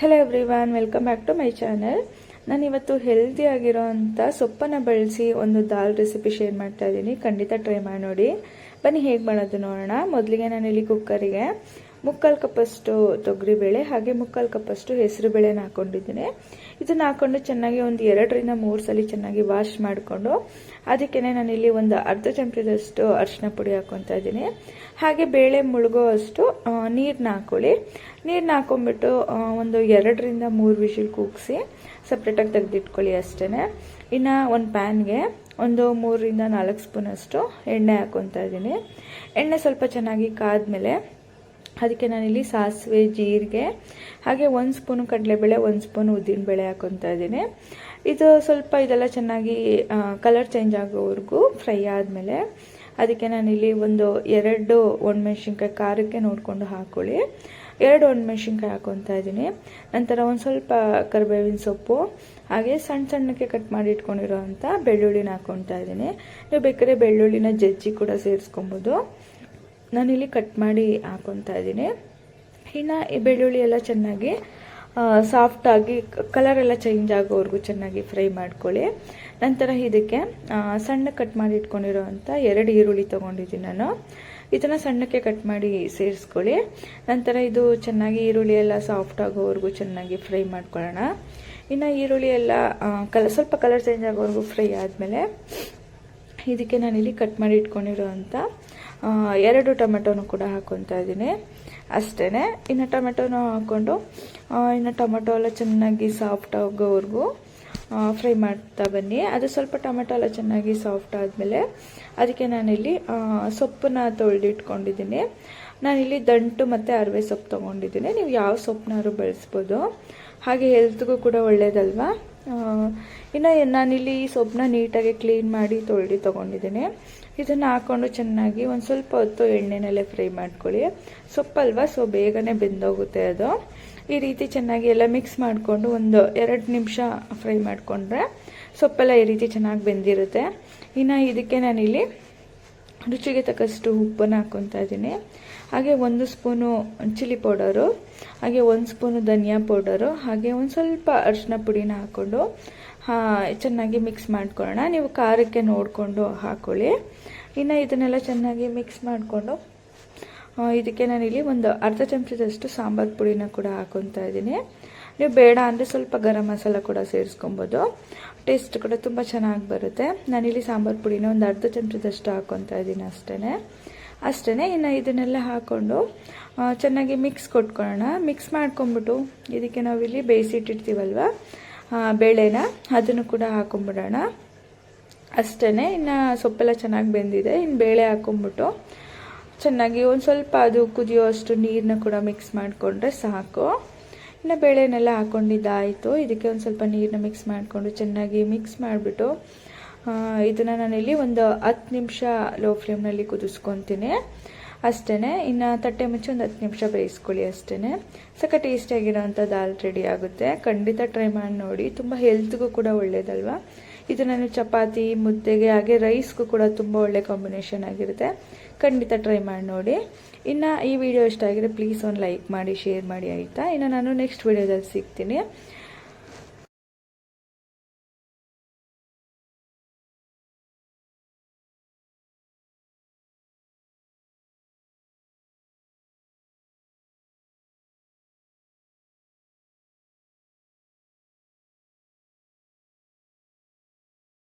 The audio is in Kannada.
Hello everyone welcome back to my channel ನಾನು ಇವತ್ತು ಹೆಲ್ದಿ ಆಗಿರೋಂಥ ಸೊಪ್ಪನ್ನು ಬಳಸಿ ಒಂದು ದಾಲ್ ರೆಸಿಪಿ ಶೇರ್ ಮಾಡ್ತಾ ಇದ್ದೀನಿ ಖಂಡಿತ ಟ್ರೈ ಮಾಡಿ. ನೋಡಿ ಬನ್ನಿ ಹೇಗೆ ಮಾಡೋದು ನೋಡೋಣ. ಮೊದಲಿಗೆ ನಾನು ಇಲ್ಲಿ ಕುಕ್ಕರಿಗೆ ಮುಕ್ಕಾಲು ಕಪ್ಪಷ್ಟು ತೊಗರಿಬೇಳೆ ಹಾಗೆ ಮುಕ್ಕಾಲು ಕಪ್ಪಷ್ಟು ಹೆಸರು ಬೇಳೆನ ಹಾಕೊಂಡಿದ್ದೀನಿ. ಇದನ್ನು ಹಾಕೊಂಡು ಚೆನ್ನಾಗಿ ಒಂದು ಎರಡರಿಂದ ಮೂರು ಸಲ ಚೆನ್ನಾಗಿ ವಾಶ್ ಮಾಡಿಕೊಂಡು ಅದಕ್ಕೆ ನಾನಿಲ್ಲಿ ಒಂದು ಅರ್ಧ ಚಮಚದಷ್ಟು ಅರಿಶಿನ ಪುಡಿ ಹಾಕೊತಾ ಇದ್ದೀನಿ. ಹಾಗೆ ಬೇಳೆ ಮುಳುಗೋ ಅಷ್ಟು ನೀರನ್ನ ಹಾಕೊಳ್ಳಿ. ನೀರನ್ನ ಹಾಕೊಂಡ್ಬಿಟ್ಟು ಒಂದು ಎರಡರಿಂದ ಮೂರು ವಿಷಿಲ್ ಕೂಗಿಸಿ ಸಪ್ರೇಟಾಗಿ ತೆಗೆದಿಟ್ಕೊಳ್ಳಿ ಅಷ್ಟೇ ಇನ್ನು ಒಂದು ಪ್ಯಾನ್ಗೆ ಒಂದು ಮೂರರಿಂದ ನಾಲ್ಕು ಸ್ಪೂನಷ್ಟು ಎಣ್ಣೆ ಹಾಕೊತಾ ಇದ್ದೀನಿ. ಎಣ್ಣೆ ಸ್ವಲ್ಪ ಚೆನ್ನಾಗಿ ಕಾದ್ಮೇಲೆ ಅದಕ್ಕೆ ನಾನಿಲ್ಲಿ ಸಾಸಿವೆ, ಜೀರಿಗೆ, ಹಾಗೆ ಒಂದು ಸ್ಪೂನು ಕಡಲೆಬೇಳೆ, ಒಂದು ಸ್ಪೂನ್ ಉದ್ದಿನಬೇಳೆ ಹಾಕೊತಾ ಇದ್ದೀನಿ. ಇದು ಸ್ವಲ್ಪ ಇದೆಲ್ಲ ಚೆನ್ನಾಗಿ ಕಲರ್ ಚೇಂಜ್ ಆಗೋವರೆಗೂ ಫ್ರೈ ಆದಮೇಲೆ ಅದಕ್ಕೆ ನಾನಿಲ್ಲಿ ಒಂದು ಎರಡು ಒಣಮೆಣ್ಸಿನ್ಕಾಯಿ ಖಾರಕ್ಕೆ ನೋಡಿಕೊಂಡು ಹಾಕೊಳ್ಳಿ. ಎರಡು ಒಣಮೆಣ್ಸಿನ್ಕಾಯಿ ಹಾಕೊತಾ ಇದ್ದೀನಿ. ನಂತರ ಒಂದು ಸ್ವಲ್ಪ ಕರಿಬೇವಿನ ಸೊಪ್ಪು, ಹಾಗೆ ಸಣ್ಣ ಸಣ್ಣಕ್ಕೆ ಕಟ್ ಮಾಡಿ ಇಟ್ಕೊಂಡಿರೋ ಅಂಥ ಬೆಳ್ಳುಳ್ಳಿನ ಹಾಕೊತಾ ಇದ್ದೀನಿ. ನೀವು ಬೇಕಾದ್ರೆ ಬೆಳ್ಳುಳ್ಳಿನ ಜಜ್ಜಿ ಕೂಡ ಸೇರಿಸ್ಕೊಬೋದು. ನಾನಿಲ್ಲಿ ಕಟ್ ಮಾಡಿ ಹಾಕೊತಾ ಇದ್ದೀನಿ. ಇನ್ನು ಈ ಬೆಳ್ಳುಳ್ಳಿ ಎಲ್ಲ ಚೆನ್ನಾಗಿ ಸಾಫ್ಟಾಗಿ ಕಲರ್ ಎಲ್ಲ ಚೇಂಜ್ ಆಗೋವರೆಗೂ ಚೆನ್ನಾಗಿ ಫ್ರೈ ಮಾಡ್ಕೊಳ್ಳಿ. ನಂತರ ಇದಕ್ಕೆ ಸಣ್ಣ ಕಟ್ ಮಾಡಿ ಇಟ್ಕೊಂಡಿರೋವಂಥ ಎರಡು ಈರುಳ್ಳಿ ತೊಗೊಂಡಿದ್ದೀನಿ ನಾನು. ಇದನ್ನು ಸಣ್ಣಕ್ಕೆ ಕಟ್ ಮಾಡಿ ಸೇರಿಸ್ಕೊಳ್ಳಿ. ನಂತರ ಇದು ಚೆನ್ನಾಗಿ ಈರುಳ್ಳಿ ಎಲ್ಲ ಸಾಫ್ಟ್ ಆಗೋವರೆಗೂ ಚೆನ್ನಾಗಿ ಫ್ರೈ ಮಾಡ್ಕೊಳ್ಳೋಣ. ಇನ್ನು ಈರುಳ್ಳಿ ಎಲ್ಲ ಕಲ ಸ್ವಲ್ಪ ಕಲರ್ ಚೇಂಜ್ ಆಗೋವರೆಗೂ ಫ್ರೈ ಆದಮೇಲೆ ಇದಕ್ಕೆ ನಾನಿಲ್ಲಿ ಕಟ್ ಮಾಡಿ ಇಟ್ಕೊಂಡಿರೋ ಅಂಥ ಆ, ಎರಡು ಟೊಮೆಟೊನು ಕೂಡ ಹಾಕೊತಾ ಇದ್ದೀನಿ. ಅಷ್ಟೇ ಇನ್ನು ಟೊಮೆಟೊನ ಹಾಕ್ಕೊಂಡು ಇನ್ನು ಟೊಮೆಟೊ ಎಲ್ಲ ಚೆನ್ನಾಗಿ ಸಾಫ್ಟ್ ಆಗೋವರೆಗೂ ಫ್ರೈ ಮಾಡ್ತಾ ಬನ್ನಿ. ಅದು ಸ್ವಲ್ಪ ಟೊಮೆಟೊ ಎಲ್ಲ ಚೆನ್ನಾಗಿ ಸಾಫ್ಟ್ ಆದಮೇಲೆ ಅದಕ್ಕೆ ನಾನಿಲ್ಲಿ ಸೊಪ್ಪನ್ನ ತೊಳೆದಿಟ್ಕೊಂಡಿದ್ದೀನಿ. ನಾನಿಲ್ಲಿ ದಂಟು ಮತ್ತು ಅರವೆ ಸೊಪ್ಪು ತೊಗೊಂಡಿದ್ದೀನಿ. ನೀವು ಯಾವ ಸೊಪ್ಪನ್ನಾದ್ರು ಬಳಸ್ಬೋದು. ಹಾಗೆ ಹೆಲ್ತ್ಗೂ ಕೂಡ ಒಳ್ಳೇದಲ್ವಾ? ಆ, ಇನ್ನು ನಾನಿಲ್ಲಿ ಈ ಸೊಪ್ಪನ್ನ ನೀಟಾಗಿ ಕ್ಲೀನ್ ಮಾಡಿ ತೊಳೆದು ತೊಗೊಂಡಿದ್ದೀನಿ. ಇದನ್ನು ಹಾಕ್ಕೊಂಡು ಚೆನ್ನಾಗಿ ಒಂದು ಸ್ವಲ್ಪ ಹೊತ್ತು ಎಣ್ಣೆನಲ್ಲೇ ಫ್ರೈ ಮಾಡ್ಕೊಳ್ಳಿ. ಸೊಪ್ಪಲ್ವಾ ಸೊ ಬೇಗನೆ ಬೆಂದೋಗುತ್ತೆ ಅದು. ಈ ರೀತಿ ಚೆನ್ನಾಗಿ ಎಲ್ಲ ಮಿಕ್ಸ್ ಮಾಡಿಕೊಂಡು ಒಂದು ಎರಡು ನಿಮಿಷ ಫ್ರೈ ಮಾಡಿಕೊಂಡ್ರೆ ಸೊಪ್ಪೆಲ್ಲ ಈ ರೀತಿ ಚೆನ್ನಾಗಿ ಬೆಂದಿರುತ್ತೆ. ಇನ್ನು ಇದಕ್ಕೆ ನಾನಿಲ್ಲಿ ರುಚಿಗೆ ತಕ್ಕಷ್ಟು ಉಪ್ಪನ್ನು ಹಾಕ್ಕೊತಾ ಇದ್ದೀನಿ. ಹಾಗೆ ಒಂದು ಸ್ಪೂನು ಚಿಲ್ಲಿ ಪೌಡರು, ಹಾಗೆ ಒಂದು ಸ್ಪೂನು ಧನಿಯಾ ಪೌಡರು, ಹಾಗೆ ಒಂದು ಸ್ವಲ್ಪ ಅರಿಶಿನ ಪುಡಿನ ಹಾಕ್ಕೊಂಡು ಚೆನ್ನಾಗಿ ಮಿಕ್ಸ್ ಮಾಡ್ಕೊಳ್ಳೋಣ. ನೀವು ಖಾರಕ್ಕೆ ನೋಡಿಕೊಂಡು ಹಾಕ್ಕೊಳ್ಳಿ ಇನ್ನು ಇದನ್ನೆಲ್ಲ ಚೆನ್ನಾಗಿ ಮಿಕ್ಸ್ ಮಾಡಿಕೊಂಡು ಇದಕ್ಕೆ ನಾನಿಲ್ಲಿ ಒಂದು ಅರ್ಧ ಚಮಚದಷ್ಟು ಸಾಂಬಾರು ಪುಡಿನ ಕೂಡ ಹಾಕೊತಾ ಇದ್ದೀನಿ. ನೀವು ಬೇಡ ಅಂದರೆ ಸ್ವಲ್ಪ ಗರಂ ಮಸಾಲ ಕೂಡ ಸೇರಿಸ್ಕೊಬೋದು. ಟೇಸ್ಟ್ ಕೂಡ ತುಂಬ ಚೆನ್ನಾಗಿ ಬರುತ್ತೆ. ನಾನಿಲ್ಲಿ ಸಾಂಬಾರು ಪುಡಿನ ಒಂದು ಅರ್ಧ ಚಮಚದಷ್ಟು ಹಾಕೊತಾ ಇದ್ದೀನಿ ಅಷ್ಟೇ ಅಷ್ಟೇ ಇನ್ನು ಇದನ್ನೆಲ್ಲ ಹಾಕ್ಕೊಂಡು ಚೆನ್ನಾಗಿ ಮಿಕ್ಸ್ ಕೊಟ್ಕೊಳ್ಳೋಣ. ಮಿಕ್ಸ್ ಮಾಡ್ಕೊಂಬಿಟ್ಟು ಇದಕ್ಕೆ ನಾವಿಲ್ಲಿ ಬೇಯಿಸಿಟ್ಟಿರ್ತೀವಲ್ವ ಬೇಳೆನ ಅದನ್ನು ಕೂಡ ಹಾಕೊಂಬಿಡೋಣ. ಅಷ್ಟೇ ಇನ್ನು ಸೊಪ್ಪೆಲ್ಲ ಚೆನ್ನಾಗಿ ಬೆಂದಿದೆ. ಇನ್ನು ಬೇಳೆ ಹಾಕೊಂಬಿಟ್ಟು ಚೆನ್ನಾಗಿ ಒಂದು ಸ್ವಲ್ಪ ಅದು ಕುದಿಯೋಷ್ಟು ನೀರನ್ನ ಕೂಡ ಮಿಕ್ಸ್ ಮಾಡಿಕೊಂಡ್ರೆ ಸಾಕು. ಇನ್ನು ಬೇಳೆನೆಲ್ಲ ಹಾಕ್ಕೊಂಡಿದ್ದಾಯಿತು ಇದಕ್ಕೆ ಒಂದು ಸ್ವಲ್ಪ ನೀರನ್ನ ಮಿಕ್ಸ್ ಮಾಡಿಕೊಂಡು ಚೆನ್ನಾಗಿ ಮಿಕ್ಸ್ ಮಾಡಿಬಿಟ್ಟು ಇದನ್ನು ನಾನಿಲ್ಲಿ ಒಂದು ಹತ್ತು ನಿಮಿಷ ಲೋ ಫ್ಲೇಮ್ನಲ್ಲಿ ಕುದಿಸ್ಕೊತೀನಿ. ಅಷ್ಟೇ ಇನ್ನು ತಟ್ಟೆ ಮುಚ್ಚಿ ಒಂದು ಹತ್ತು ನಿಮಿಷ ಬೇಯಿಸ್ಕೊಳ್ಳಿ ಅಷ್ಟೇ ಸಕ್ಕ ಟೇಸ್ಟಿಯಾಗಿರೋವಂಥ ದಾಲ್ ರೆಡಿ ಆಗುತ್ತೆ. ಖಂಡಿತ ಟ್ರೈ ಮಾಡಿ ನೋಡಿ. ತುಂಬ ಹೆಲ್ತ್ಗೂ ಕೂಡ ಒಳ್ಳೇದಲ್ವಾ? ಇದು ನಾನು ಚಪಾತಿ, ಮುದ್ದೆಗೆ, ಹಾಗೆ ರೈಸ್ಗೂ ಕೂಡ ತುಂಬ ಒಳ್ಳೆ ಕಾಂಬಿನೇಷನ್ ಆಗಿರುತ್ತೆ. ಖಂಡಿತ ಟ್ರೈ ಮಾಡಿ ನೋಡಿ. ಇನ್ನು ಈ ವಿಡಿಯೋ ಇಷ್ಟ ಆಗಿದ್ರೆ ಪ್ಲೀಸ್ ಒಂದು ಲೈಕ್ ಮಾಡಿ ಶೇರ್ ಮಾಡಿ ಆಯಿತಾ? ಇನ್ನು ನಾನು ನೆಕ್ಸ್ಟ್ ವಿಡಿಯೋದಲ್ಲಿ ಸಿಗ್ತೀನಿ.